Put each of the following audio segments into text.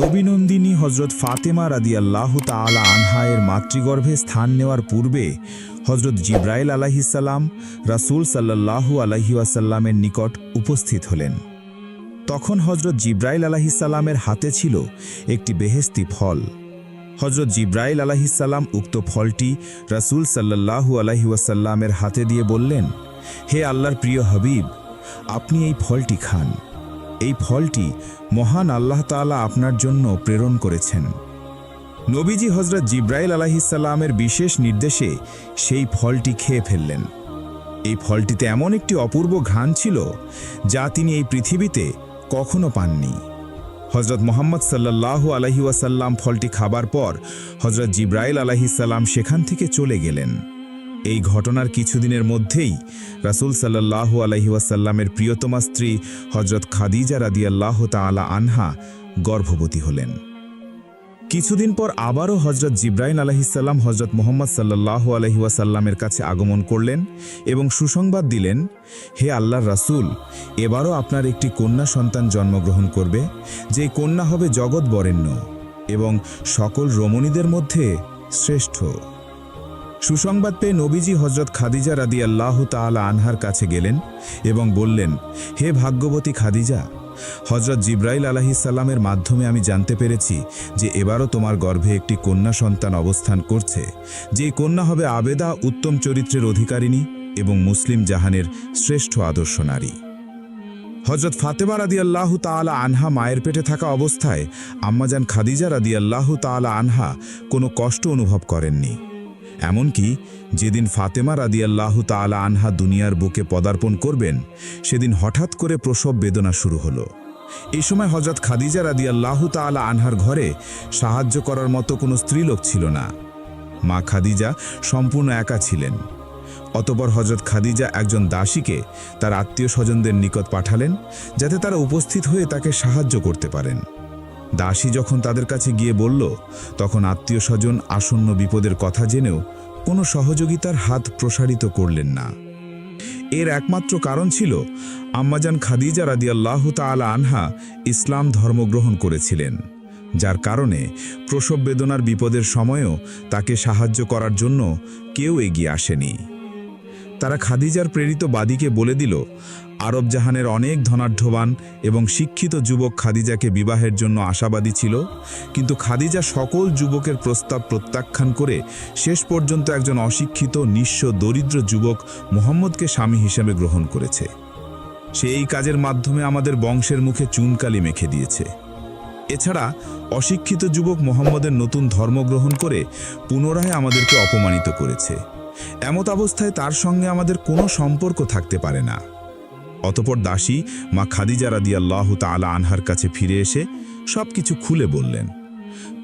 নবীনন্দিনী হজরত ফাতেমা রাদিয়াল্লাহ তাআলা আনহায়ের মাতৃগর্ভে স্থান নেওয়ার পূর্বে হজরত জিব্রাইল আলাহিসাল্লাম রাসূল সাল্লাল্লাহু আলাইহি ওয়াসাল্লামের নিকট উপস্থিত হলেন। তখন হজরত জিব্রাইল আলাহিসাল্লামের হাতে ছিল একটি বেহেস্তি ফল। হজরত জিব্রাইল আলাহিসাল্লাম উক্ত ফলটি রাসূল সাল্লাল্লাহু আলাইহি ওয়াসাল্লামের হাতে দিয়ে বললেন, হে আল্লাহর প্রিয় হাবিব, আপনি এই ফলটি খান। এই ফলটি মহান আল্লাহ তাআলা আপনার জন্য প্রেরণ করেছেন। নবীজি হজরত জিব্রাইল আলাহিসাল্লামের বিশেষ নির্দেশে সেই ফলটি খেয়ে ফেললেন। এই ফলটিতে এমন একটি অপূর্ব ঘ্রাণ ছিল যা তিনি এই পৃথিবীতে কখনো পাননি। হজরত মোহাম্মদ সাল্লাল্লাহু আলহি ওয়াসাল্লাম ফলটি খাবার পর হজরত জিব্রাইল আলাহিসাল্লাম সেখান থেকে চলে গেলেন। এই ঘটনার কিছুদিনের মধ্যেই রাসূল সাল্লাল্লাহু আলহি ওয়াসাল্লামের প্রিয়তমা স্ত্রী হজরত খাদিজা রাদিয়াল্লাহ তাআলা আনহা গর্ভবতী হলেন। কিছুদিন পর আবারও হজরত জিব্রাইল আলহিসাল্লাম হজরত মোহাম্মদ সাল্লাল্লাহু আলহি ওয়াসাল্লামের কাছে আগমন করলেন এবং সুসংবাদ দিলেন, হে আল্লাহর রাসূল, এবারও আপনার একটি কন্যা সন্তান জন্মগ্রহণ করবে, যে কন্যা হবে জগৎ বরেণ্য এবং সকল রমণীদের মধ্যে শ্রেষ্ঠ। সুসংবাদ পেয়ে নবীজি হজরত খাদিজা রাদি আল্লাহ তাআলা আনহার কাছে গেলেন এবং বললেন, হে ভাগ্যবতী খাদিজা হজরত জিব্রাইল আলাহিসাল্লামের মাধ্যমে আমি জানতে পেরেছি যে এবারও তোমার গর্ভে একটি কন্যা সন্তান অবস্থান করছে। যে কন্যা হবে আবেদা, উত্তম চরিত্রের অধিকারিণী এবং মুসলিম জাহানের শ্রেষ্ঠ আদর্শ নারী। হজরত ফাতেমা রাদি আল্লাহ তালা আনহা মায়ের পেটে থাকা অবস্থায় আম্মাজান খাদিজা রাদি আল্লাহ তালা আনহা কোনো কষ্ট অনুভব করেননি। এমনকি যেদিন ফাতেমা রাদিয়াল্লাহ তাআলা আনহা দুনিয়ার বুকে পদার্পণ করবেন, সেদিন হঠাৎ করে প্রসব বেদনা শুরু হলো। এই সময় হজরত খাদিজা রাদিয়াল্লাহ তাআলা আনহার ঘরে সাহায্য করার মতো কোনো স্ত্রীলোক ছিল না। মা খাদিজা সম্পূর্ণ একা ছিলেন। অতপর হজরত খাদিজা একজন দাসীকে তার আত্মীয় স্বজনদের নিকট পাঠালেন, যাতে তারা উপস্থিত হয়ে তাকে সাহায্য করতে পারেন। দাসী যখন তাদের কাছে গিয়ে বলল, তখন আত্মীয় স্বজন আসন্ন বিপদের কথা জেনেও কোনো সহযোগিতার হাত প্রসারিত করলেন না। এর একমাত্র কারণ ছিল আম্মাজান খাদিজা রাদিয়াল্লাহ তাআলা আনহা ইসলাম ধর্মগ্রহণ করেছিলেন, যার কারণে প্রসব বেদনার বিপদের সময়ও তাকে সাহায্য করার জন্য কেউ এগিয়ে আসেনি। তারা খাদিজার প্রেরিত বাদীকে বলে দিল, আরব জাহানের অনেক ধনাঢ্যবান এবং শিক্ষিত যুবক খাদিজাকে বিবাহের জন্য আশাবাদী ছিল, কিন্তু খাদিজা সকল যুবকের প্রস্তাব প্রত্যাখ্যান করে শেষ পর্যন্ত একজন অশিক্ষিত, নিঃস্ব, দরিদ্র যুবক মোহাম্মদকে স্বামী হিসেবে গ্রহণ করেছে। সে এই কাজের মাধ্যমে আমাদের বংশের মুখে চুনকালি মেখে দিয়েছে। এছাড়া অশিক্ষিত যুবক মোহাম্মদের নতুন ধর্ম গ্রহণ করে পুনরায় আমাদেরকে অপমানিত করেছে। এমত অবস্থায় তার সঙ্গে আমাদের কোনো সম্পর্ক থাকতে পারে না। অতপর দাসী মা খাদিজা রাদিয়াল্লাহু তাআলা আনহার কাছে ফিরে এসে সব কিছু খুলে বললেন।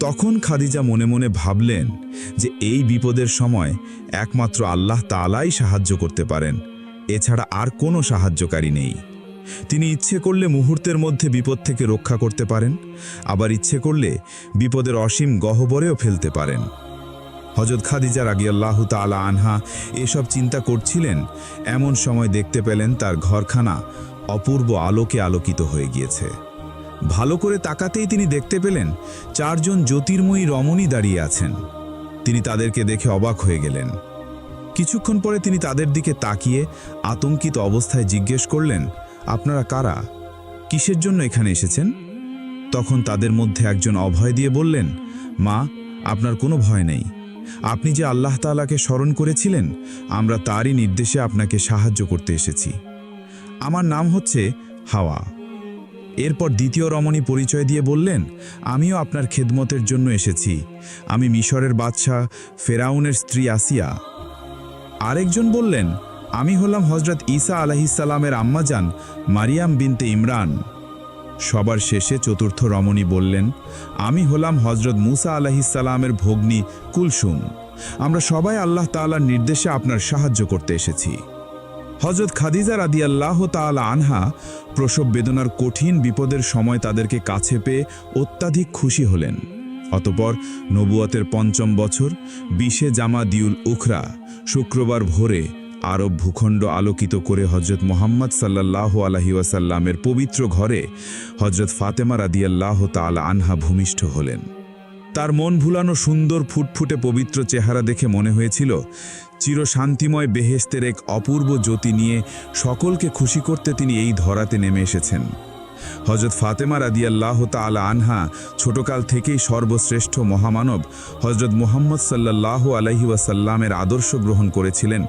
তখন খাদিজা মনে মনে ভাবলেন যে এই বিপদের সময় একমাত্র আল্লাহ তাআলাই সাহায্য করতে পারেন, এছাড়া আর কোনো সাহায্যকারী নেই। তিনি ইচ্ছে করলে মুহূর্তের মধ্যে বিপদ থেকে রক্ষা করতে পারেন, আবার ইচ্ছে করলে বিপদের অসীম গহ্বরেও ফেলতে পারেন। হজরত খাদিজা রাগিয়াল্লাহ তালা আনহা এসব চিন্তা করছিলেন। এমন সময় দেখতে পেলেন তার ঘরখানা অপূর্ব আলোকে আলোকিত হয়ে গিয়েছে। ভালো করে তাকাতেই তিনি দেখতে পেলেন চারজন জ্যোতির্ময়ী রমণী দাঁড়িয়ে আছেন। তিনি তাদেরকে দেখে অবাক হয়ে গেলেন। কিছুক্ষণ পরে তিনি তাদের দিকে তাকিয়ে আতঙ্কিত অবস্থায় জিজ্ঞেস করলেন, আপনারা কারা? কিসের জন্য এখানে এসেছেন? তখন তাদের মধ্যে একজন অভয় দিয়ে বললেন, মা, আপনার কোনো ভয় নেই। আপনি যে আল্লাহ তাআলাকে স্মরণ করেছিলেন, আমরা তারই নির্দেশে আপনাকে সাহায্য করতে এসেছি। আমার নাম হচ্ছে হাওয়া। এরপর দ্বিতীয় রমণী পরিচয় দিয়ে বললেন, আমিও আপনার খেদমতের জন্য এসেছি। আমি মিশরের বাদশাহ ফেরাউনের স্ত্রী আসিয়া। আরেকজন বললেন, আমি হলাম হজরত ঈসা আলাহিসাল্লামের আম্মাজান মারিয়াম বিনতে ইমরান। সবার শেষে চতুর্থ রমণী বললেন, আমি হলাম হজরত মুসা আলাহিসাল্লামের ভগ্নী কুলসুম। আমরা সবাই আল্লাহ তালার নির্দেশে আপনার সাহায্য করতে এসেছি। হজরত খাদিজা রাদি আল্লাহ তাআলা আনহা প্রসব বেদনার কঠিন বিপদের সময় তাদেরকে কাছে পেয়ে অত্যাধিক খুশি হলেন। অতপর নবুয়তের পঞ্চম বছর, বিশে জামা দিউল উখরা, শুক্রবার ভোরে আরব ভূখণ্ড আলোকিত করে হজরত মোহাম্মদ সাল্লাহ আলহি ওয়াসাল্লামের পবিত্র ঘরে হজরত ফাতেমা রাদিয়াল্লাহ তাল আনহা ভূমিষ্ঠ হলেন। তার মন ভুলানো সুন্দর ফুটফুটে পবিত্র চেহারা দেখে মনে হয়েছিল, চিরশান্তিময় বেহেস্তের এক অপূর্ব জ্যোতি নিয়ে সকলকে খুশি করতে তিনি এই ধরাতে নেমে এসেছেন। হজরত ফাতেমা রাদিয়াল্লাহ তালা আনহা ছোটকাল থেকেই সর্বশ্রেষ্ঠ মহামানব হজরত মুহাম্মদ সাল্লাহ আলহি ওয়াসাল্লামের আদর্শ গ্রহণ করেছিলেন।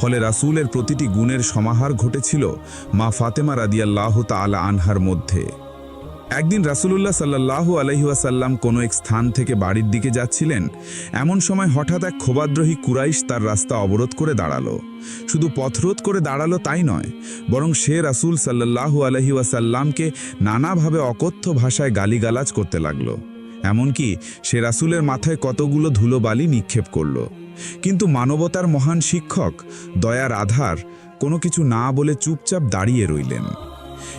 ফলে রাসুলের প্রতিটি গুণের সমাহার ঘটেছিল মা ফাতেমা রাদিয়াল্লাহ তালা আনহার মধ্যে। একদিন রাসূলুল্লাহ সাল্লাহ আলহিউসাল্লাম কোনো এক স্থান থেকে বাড়ির দিকে যাচ্ছিলেন। এমন সময় হঠাৎ এক ক্ষোভাদ্রোহী কুরাইশ তার রাস্তা অবরোধ করে দাঁড়াল। শুধু পথরোধ করে দাঁড়াল তাই নয়, বরং সে রাসূল সাল্লাহ আলহিউসাল্লামকে নানাভাবে অকথ্য ভাষায় গালিগালাজ করতে লাগল। এমনকি সে রাসূলের মাথায় কতগুলো ধুলোবালি নিক্ষেপ করল। কিন্তু মানবতার মহান শিক্ষক, দয়ার আধার, কোনো কিছু না বলে চুপচাপ দাঁড়িয়ে রইলেন।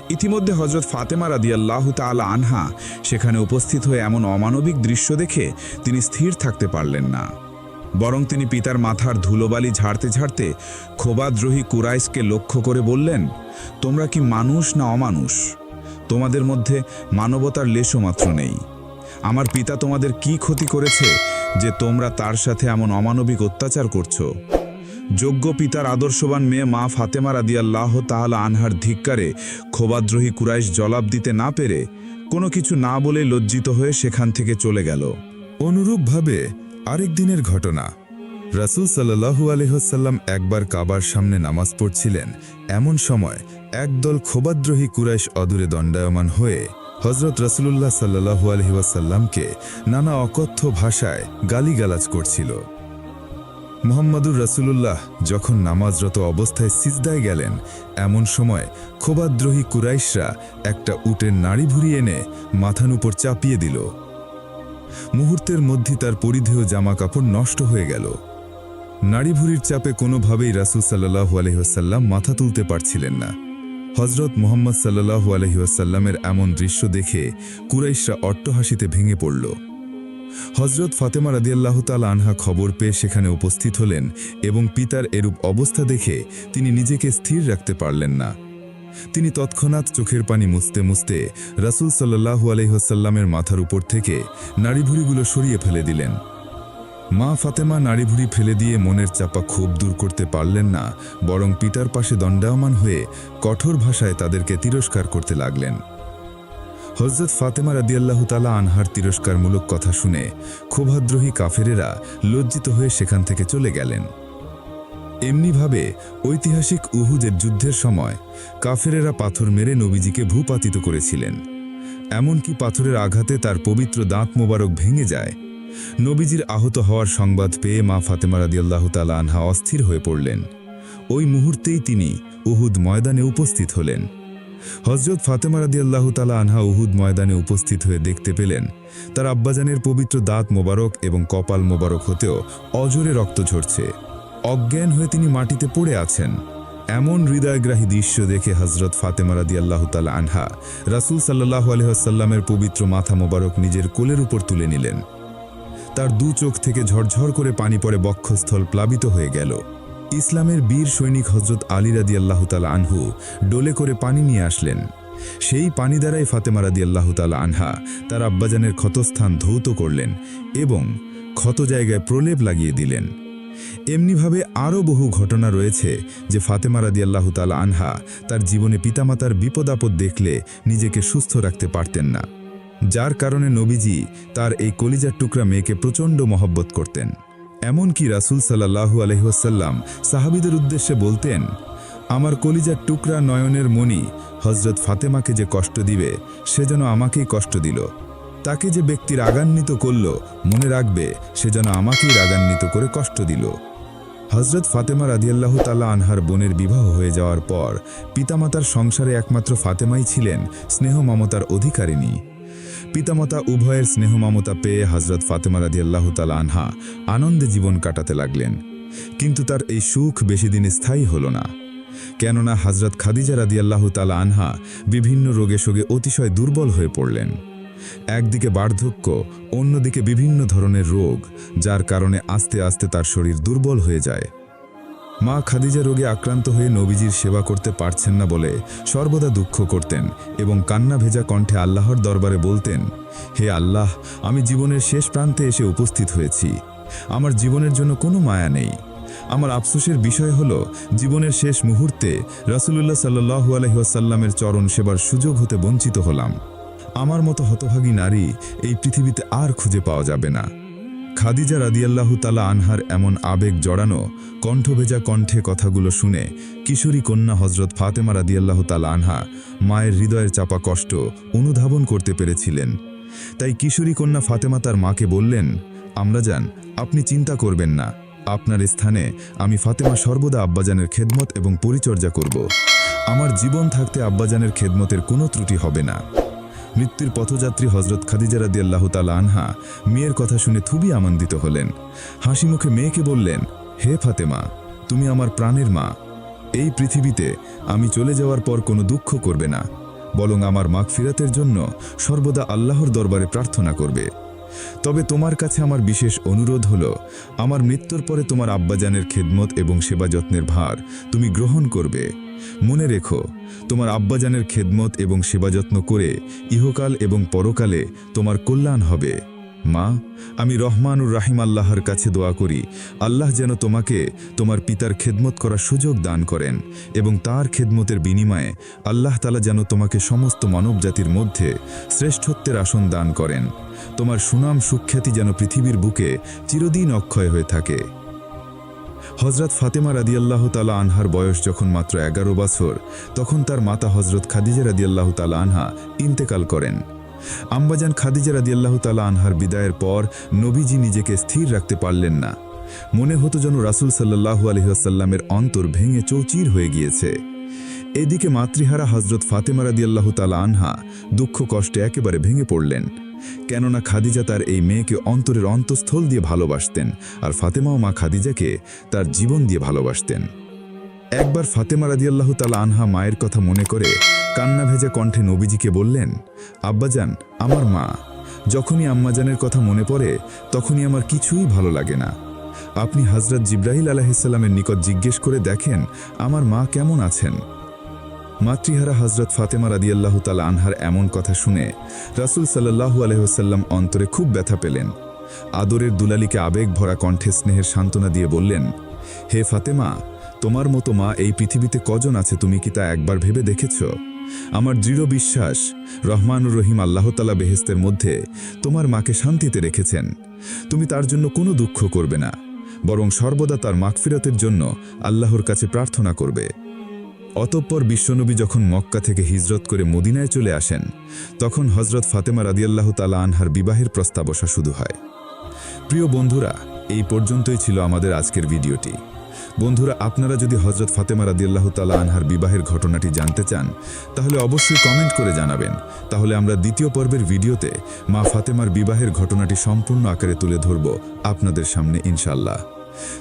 ইতিমধ্যে হজরত ফাতেমা রাদিয়াল্লাহু তাআলা আনহা সেখানে উপস্থিত হয়ে এমন অমানবিক দৃশ্য দেখে তিনি স্থির থাকতে পারলেন না। বরং তিনি পিতার মাথার ধুলোবালি ঝাড়তে ঝাড়তে ক্ষোভাদ্রোহী কুরাইশকে লক্ষ্য করে বললেন, তোমরা কি মানুষ না অমানুষ? তোমাদের মধ্যে মানবতার লেশও মাত্র নেই। আমার পিতা তোমাদের কি ক্ষতি করেছে যে তোমরা তার সাথে এমন অমানবিক অত্যাচার করছ? যোগ্য পিতার আদর্শবান মেয়ে মা ফাতেমা রাদিয়াল্লাহ তাহলা আনহার ধিক্কারে ক্ষোভাদ্রোহী কুরাইশ জবাব দিতে না পেরে কোনো কিছু না বলে লজ্জিত হয়ে সেখান থেকে চলে গেল। অনুরূপভাবে আরেক দিনের ঘটনা। রাসূল সাল্লাহু আলহ্লাম একবার কাবার সামনে নামাজ পড়ছিলেন। এমন সময় একদল ক্ষোভাদ্রোহী কুরাইশ অদূরে দণ্ডায়মান হয়ে হজরত রাসূলুল্লাহ সাল্লাহু আলহিহাসাল্লামকে নানা অকথ্য ভাষায় গালিগালাজ করছিল। মোহাম্মদুর রাসূলুল্লাহ যখন নামাজরত অবস্থায় সিজদায় গেলেন, এমন সময় ক্ষোভাদ্রোহী কুরাইশরা একটা উটের নাড়ি ভুড়ি এনে মাথার উপর চাপিয়ে দিল। মুহূর্তের মধ্যে তার পরিধেয় জামা কাপড় নষ্ট হয়ে গেল। নাড়িভুরির চাপে কোনোভাবেই রাসুল সাল্লাহু আলহিহাসাল্লাম মাথা তুলতে পারছিলেন না। হজরত মোহাম্মদ সাল্লাহু আলহিহাসাল্লামের এমন দৃশ্য দেখে কুরাইশরা অট্টহাসিতে ভেঙে পড়ল। হজরত ফাতেমা রাদিয়াল্লাহ তাল আনহা খবর পেয়ে সেখানে উপস্থিত হলেন এবং পিতার এরূপ অবস্থা দেখে তিনি নিজেকে স্থির রাখতে পারলেন না। তিনি তৎক্ষণাৎ চোখের পানি মুছতে মুছতে রাসুল সাল্লাহু আলহিহাসাল্লামের মাথার উপর থেকে নাড়িভুড়িগুলো সরিয়ে ফেলে দিলেন। মা ফাতেমা নাড়িভুড়ি ফেলে দিয়ে মনের চাপা ক্ষোভ দূর করতে পারলেন না, বরং পিতার পাশে দণ্ডায়মান হয়ে কঠোর ভাষায় তাদেরকে তিরস্কার করতে লাগলেন। হজরত ফাতেমা রাদিয়াল্লাহ তালা আনহার তিরস্কারমূলক কথা শুনে ক্ষোভাদ্রোহী কাফেরেরা লজ্জিত হয়ে সেখান থেকে চলে গেলেন। এমনিভাবে ঐতিহাসিক উহুদের যুদ্ধের সময় কাফেরেরা পাথর মেরে নবীজিকে ভূপাতিত করেছিলেন। এমনকি পাথরের আঘাতে তার পবিত্র দাঁত মোবারক ভেঙে যায়। নবীজির আহত হওয়ার সংবাদ পেয়ে মা ফাতেমা রাদিয়াল্লাহ তালা আনহা অস্থির হয়ে পড়লেন। ওই মুহূর্তেই তিনি উহুদ ময়দানে উপস্থিত হলেন। হজরত ফাতেমা রাদিয়াল্লাহ তালা আনহা উহুদ ময়দানে উপস্থিত হয়ে দেখতে পেলেন। তার আব্বাজানের পবিত্র দাঁত মোবারক এবং কপাল মোবারক হতেও অজরে রক্ত ঝরছে। অজ্ঞান হয়ে তিনি মাটিতে পড়ে আছেন। এমন হৃদয়গ্রাহী দৃশ্য দেখে হজরত ফাতেমা রাদি আল্লাহ তালা আনহা রাসুল সাল্লাহ আলহাসাল্লামের পবিত্র মাথা মোবারক নিজের কোলের উপর তুলে নিলেন। তার দু চোখ থেকে ঝরঝর করে পানি পড়ে বক্ষস্থল প্লাবিত হয়ে গেল। ইসলামের বীর সৈনিক হজরত আলী রাদি আল্লাহ তালা আনহু ডোলে করে পানি নিয়ে আসলেন। সেই পানি দ্বারাই ফাতেমা রাদি আল্লাহ তালা আনহা তার আব্বাজানের ক্ষতস্থান ধৌত করলেন এবং ক্ষত জায়গায় প্রলেপ লাগিয়ে দিলেন। এমনিভাবে আরও বহু ঘটনা রয়েছে যে ফাতেমা রাদি আল্লাহ তালা আনহা তার জীবনে পিতামাতার বিপদ আপদ দেখলে নিজেকে সুস্থ রাখতে পারতেন না। যার কারণে নবীজি তার এই কলিজার টুকরা মেয়েকে প্রচণ্ড মহব্বত করতেন। এমনকি রাসুল সাল্লাহু আলহিহাসাল্লাম সাহাবিদের উদ্দেশ্যে বলতেন, আমার কলিজার টুকরা নয়নের মণি হজরত ফাতেমাকে যে কষ্ট দিবে, সে যেন আমাকেই কষ্ট দিল। তাকে যে ব্যক্তি রাগান্বিত করল, মনে রাখবে, সে যেন আমাকেই রাগান্বিত করে কষ্ট দিল। হজরত ফাতেমা রাদিয়াল্লাহ তাল্লাহ আনহার বোনের বিবাহ হয়ে যাওয়ার পর পিতামাতার সংসারে একমাত্র ফাতেমাই ছিলেন, স্নেহ মমতার অধিকারিণী। পিতামাতা উভয়ের স্নেহ মমতা পেয়ে হজরত ফাতেমা রাদিয়াল্লাহ তালা আনহা আনন্দে জীবন কাটাতে লাগলেন। কিন্তু তার এই সুখ বেশি দিন স্থায়ী হল না। কেননা হজরত খাদিজা রাদিয়াল্লাহ তালা আনহা বিভিন্ন রোগে শোগে অতিশয় দুর্বল হয়ে পড়লেন। একদিকে বার্ধক্য, অন্যদিকে বিভিন্ন ধরনের রোগ, যার কারণে আস্তে আস্তে তার শরীর দুর্বল হয়ে যায়। মা খাদিজা রোগে আক্রান্ত হয়ে নবীজির সেবা করতে পারছেন না বলে সর্বদা দুঃখ করতেন এবং কান্না ভেজা কণ্ঠে আল্লাহর দরবারে বলতেন, হে আল্লাহ, আমি জীবনের শেষ প্রান্তে এসে উপস্থিত হয়েছি। আমার জীবনের জন্য কোনো মায়া নেই। আমার আফসোসের বিষয় হল, জীবনের শেষ মুহূর্তে রাসুলুল্লাহ সাল্লু আলহিহাসাল্লামের চরণ সেবার সুযোগ হতে বঞ্চিত হলাম। আমার মতো হতভাগী নারী এই পৃথিবীতে আর খুঁজে পাওয়া যাবে না। খাদিজা রাদিয়াল্লাহু তালা আনহার এমন আবেগ জড়ানো, কণ্ঠভেজা কণ্ঠে কথাগুলো শুনে কিশোরী কন্যা হজরত ফাতেমা রাদিয়াল্লাহু তালা আনহা মায়ের হৃদয়ের চাপা কষ্ট অনুধাবন করতে পেরেছিলেন। তাই কিশোরী কন্যা ফাতেমা তার মাকে বললেন, আমরা যান, আপনি চিন্তা করবেন না। আপনার স্থানে আমি ফাতেমা সর্বদা আব্বাজানের খেদমত এবং পরিচর্যা করব। আমার জীবন থাকতে আব্বাজানের খেদমতের কোনো ত্রুটি হবে না। মৃত্যুর পথযাত্রী হজরত খাদিজা রাদি আল্লাহ তালা আনহা মেয়ের কথা শুনে খুবই আনন্দিত হলেন। হাসি মুখে মেয়েকে বললেন, হে ফাতেমা, তুমি আমার প্রাণের মা। এই পৃথিবীতে আমি চলে যাওয়ার পর কোনো দুঃখ করবে না। বরং আমার মাগফিরাতের জন্য সর্বদা আল্লাহর দরবারে প্রার্থনা করবে। তবে তোমার কাছে আমার বিশেষ অনুরোধ হলো, আমার মৃত্যুর পরে তোমার আব্বাজানের খেদমত এবং সেবা যত্নের ভার তুমি গ্রহণ করবে। মনে রেখো, তোমার আব্বাজানের খেদমত এবং সেবা যত্ন করে ইহকাল এবং পরকালে তোমার কল্যাণ হবে। মা, আমি রহমানুর রাহিম আল্লাহর কাছে দোয়া করি, আল্লাহ যেন তোমাকে তোমার পিতার খেদমত করার সুযোগ দান করেন এবং তার খেদমতের বিনিময়ে আল্লাহ তালা যেন তোমাকে সমস্ত মানবজাতির মধ্যে শ্রেষ্ঠত্বের আসন দান করেন। তোমার সুনাম সুখ্যাতি যেন পৃথিবীর বুকে চিরদিন অক্ষয় হয়ে থাকে। হজরত ফাতেমা রাদিয়াল্লাহ তালা আনহার বয়স যখন মাত্র এগারো বছর, তখন তার মাতা হজরত খাদিজা রাদিয়াল্লাহ তালা আনহা ইন্তেকাল করেন। আম্বাজান খাদিজা রাদিয়াল্লাহ তালা আনহার বিদায়ের পর নবীজি নিজেকে স্থির রাখতে পারলেন না। মনে হতো যেন রাসুল সাল্লাহু আলহিহাসাল্লামের অন্তর ভেঙে চৌচির হয়ে গিয়েছে। এদিকে মাতৃহারা হজরত ফাতেমা রাদিয়াল্লাহ তালা আনহা দুঃখ কষ্টে একেবারে ভেঙে পড়লেন। কেননা খাদিজা তার এই মেয়েকে অন্তরের অন্তঃস্থল দিয়ে ভালোবাসতেন আর ফাতেমাও মা খাদিজাকে তার জীবন দিয়ে ভালোবাসতেন। একবার ফাতেমা রাদিয়াল্লাহ তালা আনহা মায়ের কথা মনে করে কান্না ভেজা কণ্ঠে নবীজিকে বললেন, আব্বাজান, আমার মা। যখনই আম্মাজানের কথা মনে পড়ে, তখনই আমার কিছুই ভালো লাগে না। আপনি হজরত জিব্রাহিল আলাহিসাল্লামের নিকট জিজ্ঞেস করে দেখেন, আমার মা কেমন আছেন? মাতৃহারা হজরত ফাতেমা রাদিয়াল্লাহু তালা আনহার এমন কথা শুনে রাসুল সাল্লাহু আলহ্লাম অন্তরে খুব ব্যথা পেলেন। আদরের দুলালিকে আবেগ ভরা কণ্ঠে স্নেহের সান্ত্বনা দিয়ে বললেন, হে ফাতেমা, তোমার মতো মা এই পৃথিবীতে কজন আছে তুমি কি তা একবার ভেবে দেখেছ? আমার দৃঢ় বিশ্বাস, রহমানুর রহিম আল্লাহতালা বেহেস্তের মধ্যে তোমার মাকে শান্তিতে রেখেছেন। তুমি তার জন্য কোনো দুঃখ করবে না, বরং সর্বদা তার মাগফিরাতের জন্য আল্লাহর কাছে প্রার্থনা করবে। অতঃপর বিশ্বনবী যখন মক্কা থেকে হিজরত করে মদিনায় চলে আসেন, তখন হজরত ফাতেমা রাদিয়াল্লাহ তালা আনহার বিবাহের প্রস্তাব আসা শুরু হয়। প্রিয় বন্ধুরা, এই পর্যন্তই ছিল আমাদের আজকের ভিডিওটি। বন্ধুরা, আপনারা যদি হজরত ফাতেমা রাদিয়াল্লাহ তালা আনহার বিবাহের ঘটনাটি জানতে চান, তাহলে অবশ্যই কমেন্ট করে জানাবেন। তাহলে আমরা দ্বিতীয় পর্বের ভিডিওতে মা ফাতেমার বিবাহের ঘটনাটি সম্পূর্ণ আকারে তুলে ধরব আপনাদের সামনে ইনশাল্লাহ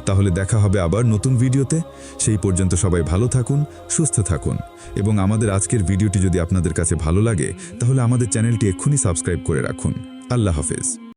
তাহলে দেখা হবে আবার নতুন ভিডিওতে। সেই পর্যন্ত সবাই ভালো থাকুন, সুস্থ থাকুন। এবং আমাদের আজকের ভিডিওটি যদি আপনাদের কাছে ভালো লাগে, তাহলে আমাদের চ্যানেলটি এক্ষুনি সাবস্ক্রাইব করে রাখুন। আল্লাহ হাফেজ।